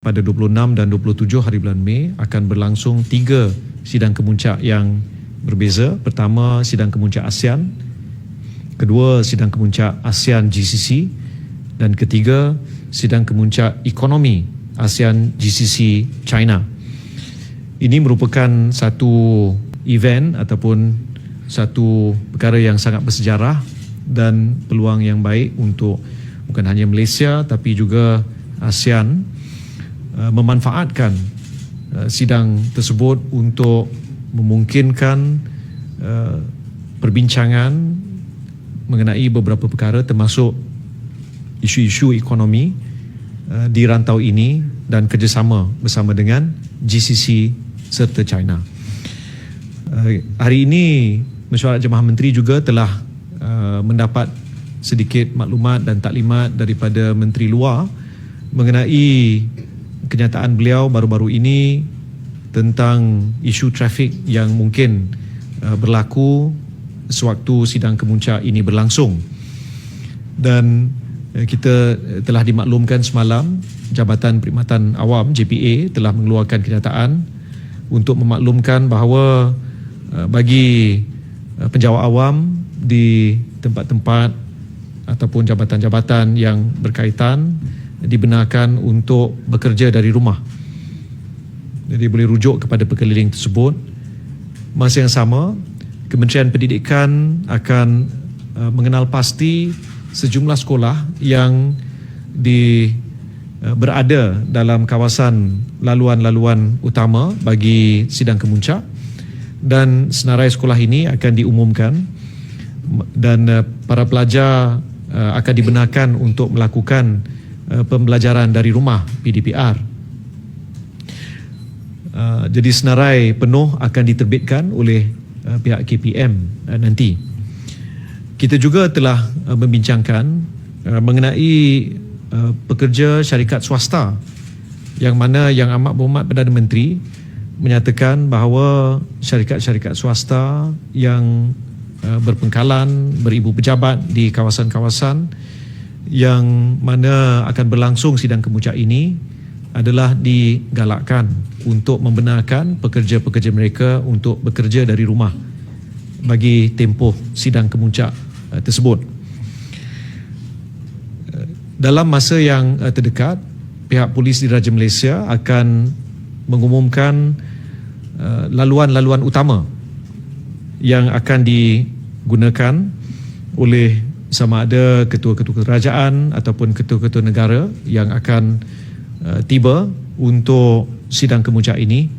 pada 26 dan 27 hari bulan Mei akan berlangsung tiga sidang kemuncak yang berbeza. Pertama, sidang kemuncak ASEAN. Kedua, sidang kemuncak ASEAN GCC. Dan ketiga, sidang kemuncak ekonomi ASEAN GCC China. Ini merupakan satu event ataupun satu perkara yang sangat bersejarah dan peluang yang baik untuk bukan hanya Malaysia tapi juga ASEAN uh, memanfaatkan uh, sidang tersebut untuk memungkinkan uh, perbincangan mengenai beberapa perkara termasuk isu-isu ekonomi di rantau ini dan kerjasama bersama dengan GCC serta China. Hari ini Mesyuarat Jemaah Menteri juga telah mendapat sedikit maklumat dan taklimat daripada menteri luar mengenai kenyataan beliau baru-baru ini tentang isu trafik yang mungkin uh, berlaku sewaktu sidang kemuncak ini berlangsung. Dan uh, kita telah dimaklumkan semalam Jabatan Perkhidmatan Awam JPA telah mengeluarkan kenyataan untuk memaklumkan bahawa uh, bagi Uh, penjawat awam di tempat-tempat ataupun jabatan-jabatan yang berkaitan dibenarkan untuk bekerja dari rumah. Jadi boleh rujuk kepada perkeliling tersebut. Masa yang sama, Kementerian Pendidikan akan uh, mengenal pasti sejumlah sekolah yang di uh, berada dalam kawasan laluan-laluan utama bagi sidang kemuncak dan senarai sekolah ini akan diumumkan dan uh, para pelajar uh, akan dibenarkan untuk melakukan uh, pembelajaran dari rumah PDPR. Uh, jadi senarai penuh akan diterbitkan oleh uh, pihak KPM uh, nanti. Kita juga telah uh, membincangkan uh, mengenai uh, pekerja syarikat swasta yang mana yang amat berhormat Perdana Menteri menyatakan bahawa syarikat-syarikat swasta yang uh, berpengkalan beribu pejabat di kawasan-kawasan yang mana akan berlangsung sidang kemuncak ini adalah digalakkan untuk membenarkan pekerja-pekerja mereka untuk bekerja dari rumah bagi tempoh sidang kemuncak uh, tersebut. Uh, dalam masa yang uh, terdekat, pihak polis di Raja Malaysia akan mengumumkan laluan-laluan utama yang akan digunakan oleh sama ada ketua-ketua kerajaan ataupun ketua-ketua negara yang akan uh, tiba untuk sidang kemuncak ini